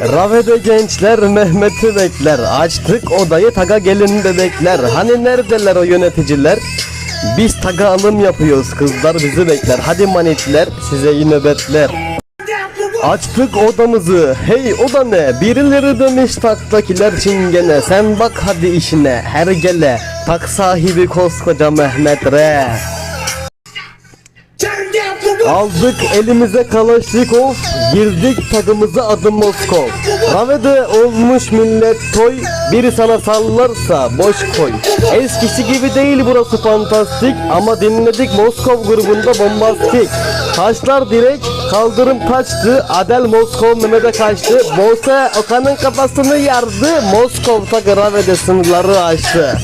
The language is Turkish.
Ravede gençler Mehmet'i bekler. Açtık odayı taga gelin bebekler Hani neredeler o yöneticiler? Biz taga alım yapıyoruz kızlar bizi bekler. Hadi manitler size iyi nöbetler. Açtık odamızı hey o da ne? Birileri demiş taktakiler çingene. Sen bak hadi işine her gele. Tak sahibi koskoca Mehmet Re Aldık elimize Kalaşnikov Girdik tagımıza adı Moskov. Ravede olmuş millet toy Biri sana sallarsa boş koy. Eskisi gibi değil burası fantastik Ama dinledik Moskov grubunda bombastik. Taşlar direk kaldırım taştı Adel Moskov Mehmet'e kaçtı. Bose Okan'ın kafasını yardı Moskov Ravede sınırları aştı